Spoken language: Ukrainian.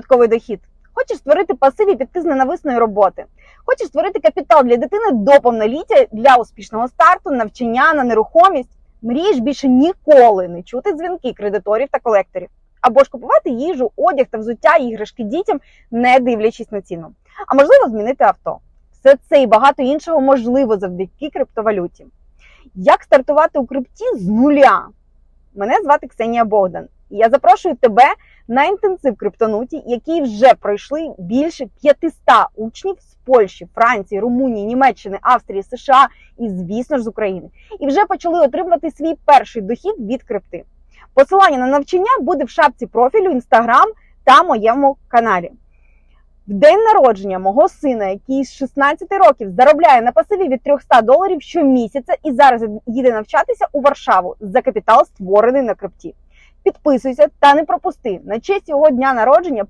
додатковий дохід. Хочеш створити пасив і піти з ненависної роботи. Хочеш створити капітал для дитини до повноліття для успішного старту, навчання на нерухомість. Мрієш більше ніколи не чути дзвінки кредиторів та колекторів. Або ж купувати їжу, одяг та взуття, іграшки дітям, не дивлячись на ціну. А можливо, змінити авто. Все це і багато іншого можливо завдяки криптовалюті. Як стартувати у крипті з нуля? Мене звати Ксенія Богдан. І я запрошую тебе на інтенсив криптонуті, який вже пройшли більше 500 учнів з Польщі, Франції, Румунії, Німеччини, Австрії, США і, звісно ж, з України. І вже почали отримувати свій перший дохід від крипти. Посилання на навчання буде в шапці профілю Instagram та моєму каналі. В день народження мого сина, який з 16 років заробляє на пасиві від 300 доларів щомісяця і зараз їде навчатися у Варшаву за капітал, створений на крипті. Підписуйся та не пропусти на честь його дня народження.